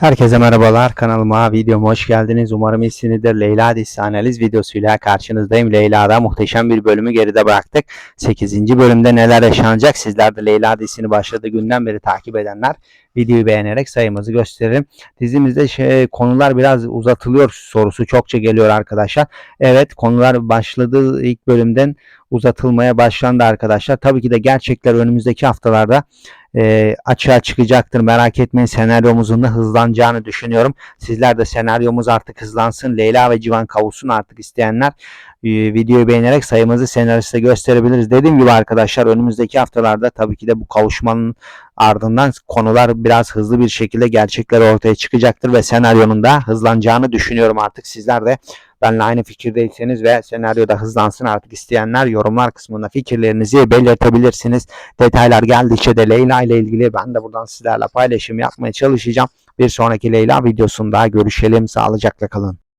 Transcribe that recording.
Herkese merhabalar kanalıma videoma hoş geldiniz. Umarım iyisinizdir. Leyla dizisi analiz videosuyla karşınızdayım. Leyla'da muhteşem bir bölümü geride bıraktık. 8. bölümde neler yaşanacak? Sizler de Leyla dizisini başladığı günden beri takip edenler videoyu beğenerek sayımızı gösterelim. Dizimizde şey, konular biraz uzatılıyor sorusu çokça geliyor arkadaşlar. Evet konular başladığı ilk bölümden uzatılmaya başlandı arkadaşlar. Tabii ki de gerçekler önümüzdeki haftalarda e, açığa çıkacaktır. Merak etmeyin senaryomuzun da hızlanacağını düşünüyorum. Sizler de senaryomuz artık hızlansın. Leyla ve Civan kavuşsun artık isteyenler e, videoyu beğenerek sayımızı senariste gösterebiliriz. Dediğim gibi arkadaşlar önümüzdeki haftalarda tabii ki de bu kavuşmanın ardından konular biraz hızlı bir şekilde gerçekler ortaya çıkacaktır ve senaryonun da hızlanacağını düşünüyorum artık. Sizler de benimle aynı fikirdeyseniz ve senaryoda hızlansın artık isteyenler yorumlar kısmında fikirlerinizi belirtebilirsiniz. Detaylar geldikçe de Leyla ile ilgili ben de buradan sizlerle paylaşım yapmaya çalışacağım. Bir sonraki Leyla videosunda görüşelim. Sağlıcakla kalın.